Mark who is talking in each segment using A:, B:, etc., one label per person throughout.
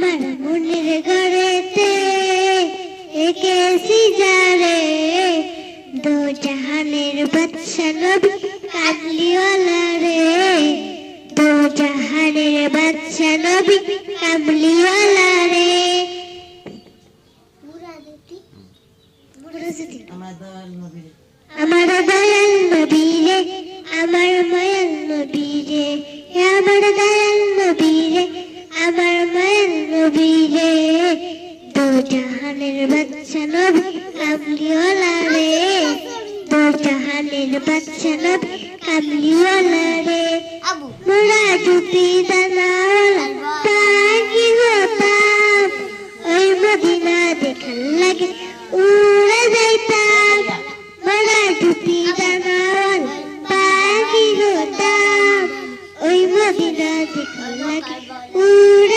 A: মনের ঘরেতে এঁকেছি যারে দো জাহানের বাদশা নবী কামলিওয়ালা রে
B: আমার দয়াল
A: আমার নবী আমার আমার দয়াল নবী রে আমার নবী রে দো জাহানের বাদশা নবী কামলিওয়ালা রে দো জাহানের বাদশা নবী কামলিওয়ালা রে মোরা জুতি দানাওয়ালা তাকি হতাম। ওই মদিনা দেখার লাগে উড়ে যাইতাম। মোরা জুতি দানাওয়ালা তাকি হতাম। ওই মদিনা দেখার লাগে উড়ে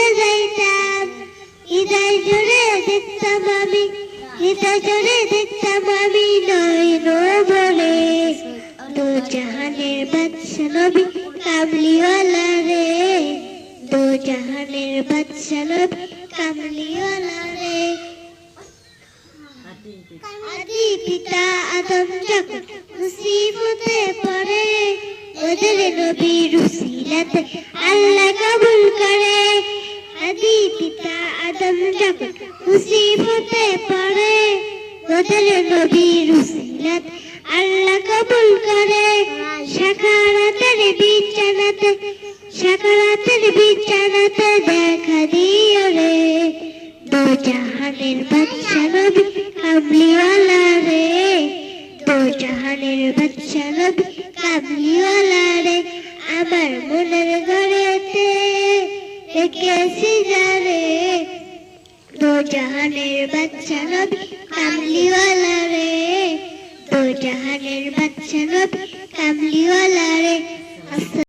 A: জুড়ে দেখতাম আমি হৃদয় জুড়ে দেখতাম আমি নয় বলে। দো জাহানের বাদশা নবী কামলিওয়ালা রে। দো জাহানের বাদশা নবী কামলিওয়ালা রে। আদি পিতা আদম যখন মুসিবতে পড়ে, ওদের নবী রুসিলাতে আল্লাহ কবুল করে। যখন মুসিবতে পড়ে ওদের নবী রুসিলাতে আল্লাহ কবুল করে। সাকারাতের বিছানাতে সাকারাতের বিছানাতে দেখা দিও রে। দো জাহানের বাদশা নবী কামলিওয়ালা রে। দো জাহানের বাদশা নবী কামলিওয়ালা রে। আমার মনের ঘরেতে রেখেছি যারে দো জাহানের বাচ্চা নবী কামলিওয়ালা রে। দো জাহানের বাচ্চা নবী কামলিওয়ালা রে।